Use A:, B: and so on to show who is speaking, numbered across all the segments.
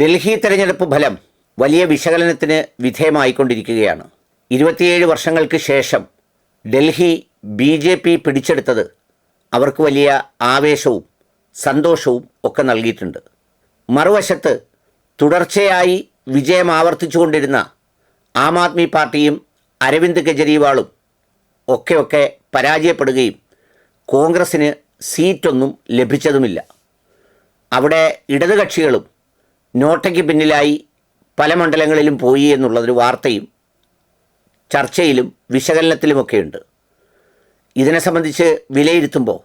A: ഡൽഹി തെരഞ്ഞെടുപ്പ് ഫലം വലിയ വിശകലനത്തിന് വിധേയമായിക്കൊണ്ടിരിക്കുകയാണ്. ഇരുപത്തിയേഴ് വർഷങ്ങൾക്ക് ശേഷം ഡൽഹി ബി ജെ പി പിടിച്ചെടുത്തത് അവർക്ക് വലിയ ആവേശവും സന്തോഷവും ഒക്കെ നൽകിയിട്ടുണ്ട്. മറുവശത്ത് തുടർച്ചയായി വിജയം ആവർത്തിച്ചുകൊണ്ടിരുന്ന ആം ആദ്മി പാർട്ടിയും അരവിന്ദ് കെജ്രിവാളും ഒക്കെ ഒക്കെ പരാജയപ്പെടുകയും കോൺഗ്രസ്സിന് സീറ്റൊന്നും ലഭിച്ചതുമില്ല. അവിടെ ഇടതുകക്ഷികളും നോട്ടയ്ക്ക് പിന്നിലായി പല മണ്ഡലങ്ങളിലും പോയി എന്നുള്ളതൊരു വാർത്തയും ചർച്ചയിലും വിശകലനത്തിലുമൊക്കെയുണ്ട്. ഇതിനെ സംബന്ധിച്ച് വിലയിരുത്തുമ്പോൾ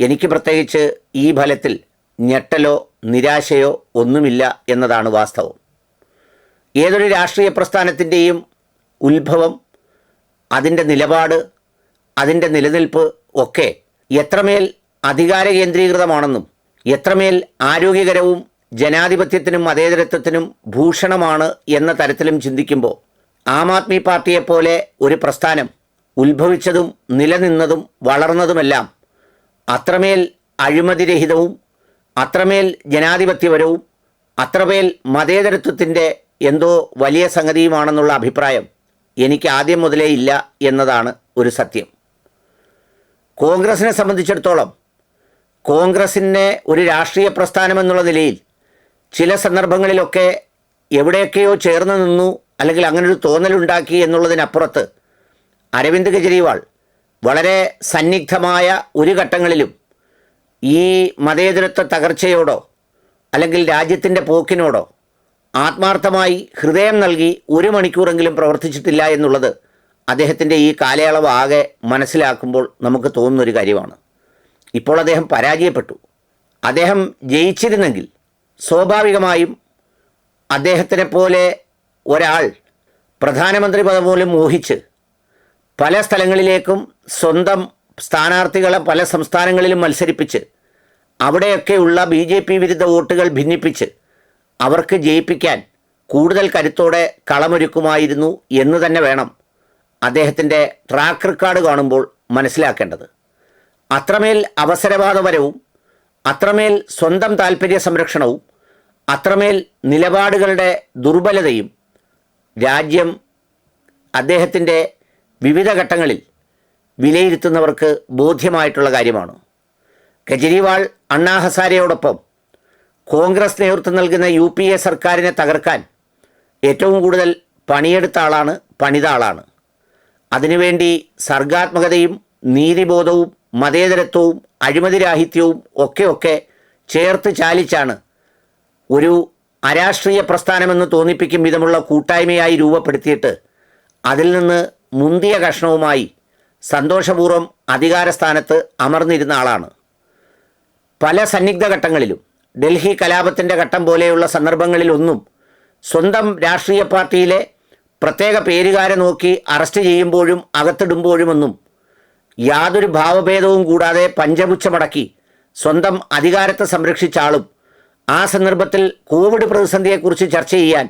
A: എനിക്ക് പ്രത്യേകിച്ച് ഈ ഫലത്തിൽ ഞെട്ടലോ നിരാശയോ ഒന്നുമില്ല എന്നതാണ് വാസ്തവം. ഏതൊരു രാഷ്ട്രീയ പ്രസ്ഥാനത്തിന്റെയും ഉത്ഭവം അതിന്റെ നിലപാട് അതിന്റെ നിലനിൽപ്പ് ഒക്കെ എത്രമേൽ അധികാര കേന്ദ്രീകൃതമാണെന്നും എത്രമേൽ ആരോഗ്യകരവും ജനാധിപത്യത്തിനും മതേതരത്വത്തിനും ഭൂഷണമാണ് എന്ന തരത്തിലും ചിന്തിക്കുമ്പോൾ ആം ആദ്മി പാർട്ടിയെപ്പോലെ ഒരു പ്രസ്ഥാനം ഉത്ഭവിച്ചതും നിലനിന്നതും വളർന്നതുമെല്ലാം അത്രമേൽ അഴിമതിരഹിതവും അത്രമേൽ ജനാധിപത്യപരവും അത്രമേൽ മതേതരത്വത്തിന്റെ എന്തോ വലിയ സംഗതിയുമാണെന്നുള്ള അഭിപ്രായം എനിക്ക് ആദ്യം മുതലേ ഇല്ല എന്നതാണ് ഒരു സത്യം. കോൺഗ്രസിനെ സംബന്ധിച്ചിടത്തോളം കോൺഗ്രസിനെ ഒരു രാഷ്ട്രീയ പ്രസ്ഥാനം എന്നുള്ള നിലയിൽ ചില സന്ദർഭങ്ങളിലൊക്കെ എവിടെയൊക്കെയോ ചേർന്ന് നിന്നു അല്ലെങ്കിൽ അങ്ങനൊരു തോന്നലുണ്ടാക്കി എന്നുള്ളതിനപ്പുറത്ത് അരവിന്ദ് കെജ്രിവാൾ വളരെ സന്നിഗ്ധമായ ഒരു ഘട്ടങ്ങളിലും ഈ മതേതരത്വ തകർച്ചയോടോ അല്ലെങ്കിൽ രാജ്യത്തിന്റെ പോക്കിനോടോ ആത്മാർത്ഥമായി ഹൃദയം നൽകി ഒരു മണിക്കൂറെങ്കിലും പ്രവർത്തിച്ചിട്ടില്ല എന്നുള്ളത് അദ്ദേഹത്തിന്റെ ഈ കാലയളവ് ആകെ മനസ്സിലാക്കുമ്പോൾ നമുക്ക് തോന്നുന്നൊരു കാര്യമാണ്. ഇപ്പോൾ അദ്ദേഹം പരാജയപ്പെട്ടു. അദ്ദേഹം ജയിച്ചിരുന്നെങ്കിൽ സ്വാഭാവികമായും അദ്ദേഹത്തിനെ പോലെ ഒരാൾ പ്രധാനമന്ത്രി പദം പോലും മോഹിച്ച് പല സ്ഥലങ്ങളിലേക്കും സ്വന്തം സ്ഥാനാർത്ഥികളെ പല സംസ്ഥാനങ്ങളിലും മത്സരിപ്പിച്ച് അവിടെയൊക്കെയുള്ള ബി ജെ പി വിരുദ്ധ വോട്ടുകൾ ഭിന്നിപ്പിച്ച് അവർക്ക് ജയിപ്പിക്കാൻ കൂടുതൽ കരുത്തോടെ കളമൊരുക്കുമായിരുന്നു എന്ന് തന്നെ വേണം അദ്ദേഹത്തിന്റെ ട്രാക്ക് റെക്കോർഡ് കാണുമ്പോൾ മനസ്സിലാക്കേണ്ടത്. അത്രമേൽ അവസരവാദപരവും അത്രമേൽ സ്വന്തം താല്പര്യ സംരക്ഷണവും അത്രമേൽ നിലപാടുകളുടെ ദുർബലതയും രാജ്യം അദ്ദേഹത്തിന്റെ വിവിധ ഘട്ടങ്ങളിൽ വിലയിരുത്തുന്നവർക്ക് ബോധ്യമായിട്ടുള്ള കാര്യമാണ്. കെജ്രിവാൾ അണ്ണാ ഹസാരെയോടൊപ്പം കോൺഗ്രസ് നേതൃത്വം നൽകുന്ന യു പി എ സർക്കാരിനെ തകർക്കാൻ ഏറ്റവും കൂടുതൽ പണിയെടുത്ത ആളാണ് പണിത ആളാണ്. അതിനുവേണ്ടി സർഗാത്മകതയും നീതിബോധവും മതേതരത്വവും അഴിമതിരാഹിത്യവും ഒക്കെ ഒക്കെ ചേർത്ത് ചാലിച്ചാണ് ഒരു അരാഷ്ട്രീയ പ്രസ്ഥാനമെന്ന് തോന്നിപ്പിക്കും വിധമുള്ള കൂട്ടായ്മയായി രൂപപ്പെടുത്തിയിട്ട് അതിൽ നിന്ന് മുന്തിയ കഷ്ണവുമായി സന്തോഷപൂർവം അധികാരസ്ഥാനത്ത് അമർന്നിരുന്ന ആളാണ്. പല സന്നിഗ്ധ ഘട്ടങ്ങളിലും ഡൽഹി കലാപത്തിന്റെ ഘട്ടം പോലെയുള്ള സന്ദർഭങ്ങളിലൊന്നും സ്വന്തം രാഷ്ട്രീയ പാർട്ടിയിലെ പ്രത്യേക പേരുകാരെ നോക്കി അറസ്റ്റ് ചെയ്യുമ്പോഴും അകത്തിടുമ്പോഴുമൊന്നും യാതൊരു ഭാവഭേദവും കൂടാതെ പഞ്ചപുച്ഛമടക്കി സ്വന്തം അധികാരത്തെ സംരക്ഷിച്ച ആളും ആ സന്ദർഭത്തിൽ കോവിഡ് പ്രതിസന്ധിയെക്കുറിച്ച് ചർച്ച ചെയ്യാൻ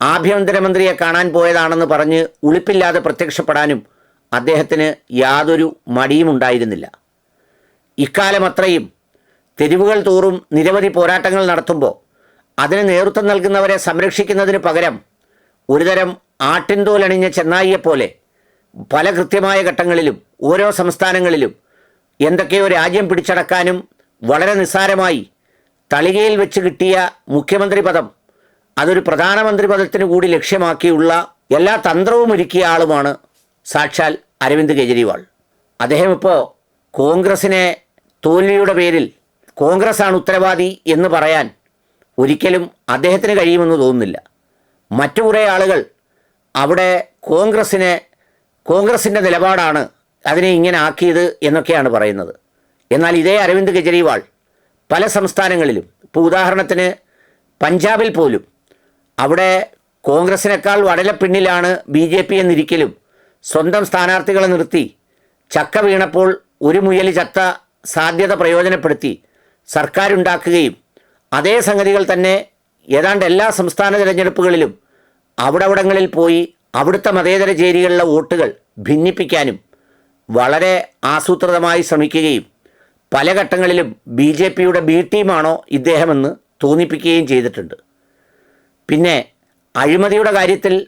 A: ആഭ്യന്തരമന്ത്രിയെ കാണാൻ പോയതാണെന്ന് പറഞ്ഞ് ഉളിപ്പില്ലാതെ പ്രത്യക്ഷപ്പെടാനും അദ്ദേഹത്തിന് യാതൊരു മടിയും ഉണ്ടായിരുന്നില്ല. ഇക്കാലം അത്രയും തെരുവുകൾ തോറും നിരവധി പോരാട്ടങ്ങൾ നടത്തുമ്പോൾ അതിന് നേതൃത്വം നൽകുന്നവരെ സംരക്ഷിക്കുന്നതിന് പകരം ഒരുതരം ആട്ടിൻതോലണിഞ്ഞ ചെന്നായിയെപ്പോലെ പല കൃത്യമായ ഘട്ടങ്ങളിലും ഓരോ സംസ്ഥാനങ്ങളിലും എന്തൊക്കെയോ രാജ്യം പിടിച്ചടക്കാനും വളരെ നിസ്സാരമായി തളികയിൽ വെച്ച് കിട്ടിയ മുഖ്യമന്ത്രി പദം അതൊരു പ്രധാനമന്ത്രി പദത്തിന് കൂടി ലക്ഷ്യമാക്കിയുള്ള എല്ലാ തന്ത്രവും ഒരുക്കിയ ആളുമാണ് സാക്ഷാൽ അരവിന്ദ് കെജ്രിവാൾ. അദ്ദേഹം ഇപ്പോൾ കോൺഗ്രസിനെ തോൽവിയുടെ പേരിൽ കോൺഗ്രസ്സാണ് ഉത്തരവാദി എന്ന് പറയാൻ ഒരിക്കലും അദ്ദേഹത്തിന് കഴിയുമെന്ന് തോന്നുന്നില്ല. മറ്റു കുറേ ആളുകൾ അവിടെ കോൺഗ്രസ്സിനെ കോൺഗ്രസിന്റെ നിലപാടാണ് അതിനെ ഇങ്ങനെ ആക്കിയത് എന്നൊക്കെയാണ് പറയുന്നത്. എന്നാൽ ഇതേ അരവിന്ദ് കെജ്രിവാൾ പല സംസ്ഥാനങ്ങളിലും ഇപ്പോൾ ഉദാഹരണത്തിന് പഞ്ചാബിൽ പോലും അവിടെ കോൺഗ്രസിനേക്കാൾ വടല പിന്നിലാണ് ബി ജെ പി എന്നിരിക്കലും സ്വന്തം സ്ഥാനാർത്ഥികളെ നിർത്തി ചക്ക വീണപ്പോൾ ഒരു മുയൽ ചത്ത സാധ്യത പ്രയോജനപ്പെടുത്തി സർക്കാരുണ്ടാക്കുകയും അതേ സംഗതികൾ തന്നെ ഏതാണ്ട് എല്ലാ സംസ്ഥാന തിരഞ്ഞെടുപ്പുകളിലും അവിടവിടങ്ങളിൽ പോയി അവിടുത്തെ മതേതര ചേരികളിലെ വോട്ടുകൾ ഭിന്നിപ്പിക്കാനും വളരെ ആസൂത്രിതമായി ശ്രമിക്കുകയും പല ഘട്ടങ്ങളിലും ബി ജെ പിയുടെ ബി ടീമാണോ ഇദ്ദേഹമെന്ന് തോന്നിപ്പിക്കുകയും ചെയ്തിട്ടുണ്ട്. പിന്നെ അഴിമതിയുടെ കാര്യത്തിൽ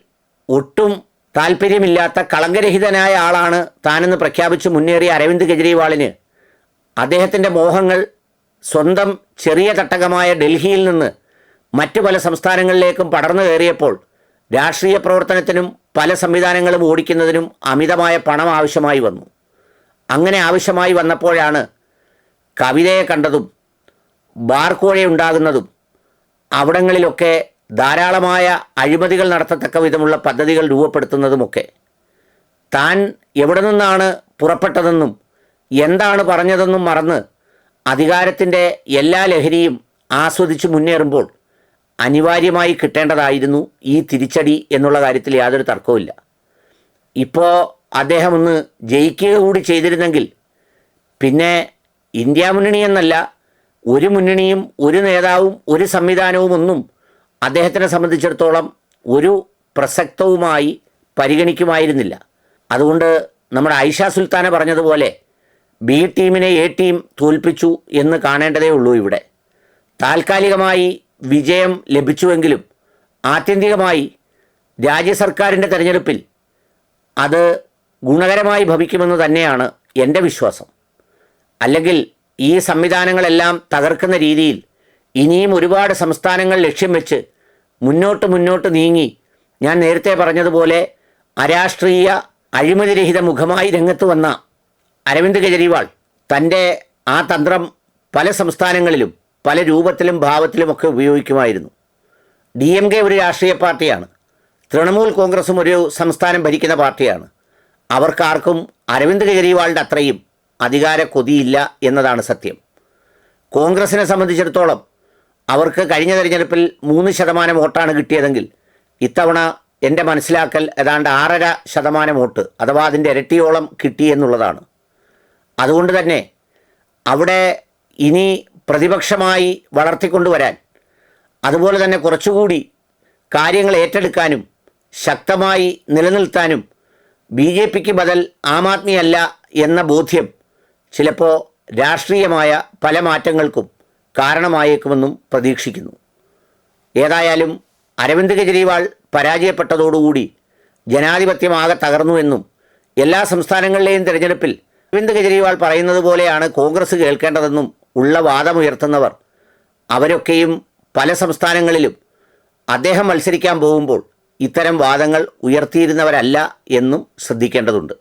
A: ഒട്ടും താല്പര്യമില്ലാത്ത കളങ്കരഹിതനായ ആളാണ് താനെന്ന് പ്രഖ്യാപിച്ച് മുന്നേറിയ അരവിന്ദ് കെജ്രിവാളിന് അദ്ദേഹത്തിന്റെ മോഹങ്ങൾ സ്വന്തം ചെറിയ തട്ടകമായ ഡൽഹിയിൽ നിന്ന് മറ്റു പല സംസ്ഥാനങ്ങളിലേക്കും പടർന്നു കയറിയപ്പോൾ രാഷ്ട്രീയ പ്രവർത്തനത്തിനും പല സംവിധാനങ്ങളും ഓടിക്കുന്നതിനും അമിതമായ പണം ആവശ്യമായി വന്നു. അങ്ങനെ ആവശ്യമായി വന്നപ്പോഴാണ് കവിതയെ കണ്ടതും ബാർക്കോഴ ഉണ്ടാകുന്നതും അവിടങ്ങളിലൊക്കെ ധാരാളമായ അഴിമതികൾ നടത്തത്തക്ക വിധമുള്ള പദ്ധതികൾ രൂപപ്പെടുത്തുന്നതുമൊക്കെ. താൻ എവിടെ നിന്നാണ് പുറപ്പെട്ടതെന്നും എന്താണ് പറഞ്ഞതെന്നും മറന്ന് അധികാരത്തിന്റെ എല്ലാ ലഹരിയും ആസ്വദിച്ച് മുന്നേറുമ്പോൾ അനിവാര്യമായി കിട്ടേണ്ടതായിരുന്നു ഈ തിരിച്ചടി എന്നുള്ള കാര്യത്തിൽ യാതൊരു തർക്കവുമില്ല. ഇപ്പോൾ അദ്ദേഹം ഒന്ന് ജയിക്കുക കൂടി ചെയ്തിരുന്നെങ്കിൽ പിന്നെ ഇന്ത്യ മുന്നണി എന്നല്ല ഒരു മുന്നണിയും ഒരു നേതാവും ഒരു സംവിധാനവും ഒന്നും അദ്ദേഹത്തിനെ സംബന്ധിച്ചിടത്തോളം ഒരു പ്രസക്തവുമായി പരിഗണിക്കുമായിരുന്നില്ല. അതുകൊണ്ട് നമ്മുടെ ഐഷ സുൽത്താന പറഞ്ഞതുപോലെ ബി ടീമിനെ എ ടീം തോൽപ്പിച്ചു എന്ന് കാണേണ്ടതേ ഉള്ളൂ ഇവിടെ. താൽക്കാലികമായി വിജയം ലഭിച്ചുവെങ്കിലും ആത്യന്തികമായി രാജ്യ സർക്കാരിന്റെ തെരഞ്ഞെടുപ്പിൽ അത് ഗുണകരമായി ഭവിക്കുമെന്ന് തന്നെയാണ് എന്റെ വിശ്വാസം. അല്ലെങ്കിൽ ഈ സംവിധാനങ്ങളെല്ലാം തകർക്കുന്ന രീതിയിൽ ഇനിയും ഒരുപാട് സംസ്ഥാനങ്ങൾ ലക്ഷ്യം വെച്ച് മുന്നോട്ട് മുന്നോട്ട് നീങ്ങി ഞാൻ നേരത്തെ പറഞ്ഞതുപോലെ അരാഷ്ട്രീയ അഴിമതിരഹിത മുഖമായി രംഗത്ത് വന്ന അരവിന്ദ് കെജ്രിവാൾ തന്റെ ആ തന്ത്രം പല സംസ്ഥാനങ്ങളിലും പല രൂപത്തിലും ഭാവത്തിലുമൊക്കെ ഉപയോഗിക്കുമായിരുന്നു. ഡി എം കെ ഒരു രാഷ്ട്രീയ പാർട്ടിയാണ്. തൃണമൂൽ കോൺഗ്രസും ഒരു സംസ്ഥാനം ഭരിക്കുന്ന പാർട്ടിയാണ്. അവർക്കാർക്കും അരവിന്ദ് കെജ്രിവാളിന്റെ അത്രയും അധികാര കൊതിയില്ല എന്നതാണ് സത്യം. കോൺഗ്രസിനെ സംബന്ധിച്ചിടത്തോളം അവർക്ക് കഴിഞ്ഞ തെരഞ്ഞെടുപ്പിൽ മൂന്ന് ശതമാനം വോട്ടാണ് കിട്ടിയതെങ്കിൽ ഇത്തവണ എന്റെ മനസ്സിലാക്കൽ ഏതാണ്ട് ആറര ശതമാനം വോട്ട് അഥവാ അതിന്റെ ഇരട്ടിയോളം കിട്ടി എന്നുള്ളതാണ്. അതുകൊണ്ട് തന്നെ അവിടെ ഇനി പ്രതിപക്ഷമായി വളർത്തിക്കൊണ്ടുവരാൻ. അതുപോലെ തന്നെ കുറച്ചുകൂടി കാര്യങ്ങൾ ഏറ്റെടുക്കാനും ശക്തമായി നിലനിൽത്താനും ബി ജെ പിക്ക് ബദൽ ആം ആദ്മി അല്ല എന്ന ബോധ്യം ചിലപ്പോൾ രാഷ്ട്രീയമായ പല മാറ്റങ്ങൾക്കും കാരണമായേക്കുമെന്നും പ്രതീക്ഷിക്കുന്നു. ഏതായാലും അരവിന്ദ് കെജ്രിവാൾ പരാജയപ്പെട്ടതോടുകൂടി ജനാധിപത്യമാകെ തകർന്നുവെന്നും എല്ലാ സംസ്ഥാനങ്ങളിലെയും തിരഞ്ഞെടുപ്പിൽ അരവിന്ദ് കെജ്രിവാൾ പറയുന്നത് പോലെയാണ് കോൺഗ്രസ് കേൾക്കേണ്ടതെന്നും ഉള്ള വാദമുയർത്തുന്നവർ അവരൊക്കെയും പല സംസ്ഥാനങ്ങളിലും അദ്ദേഹം മത്സരിക്കാൻ പോകുമ്പോൾ ഇത്തരം വാദങ്ങൾ ഉയർത്തിയിരുന്നവരല്ല എന്നും ശ്രദ്ധിക്കേണ്ടതുണ്ട്.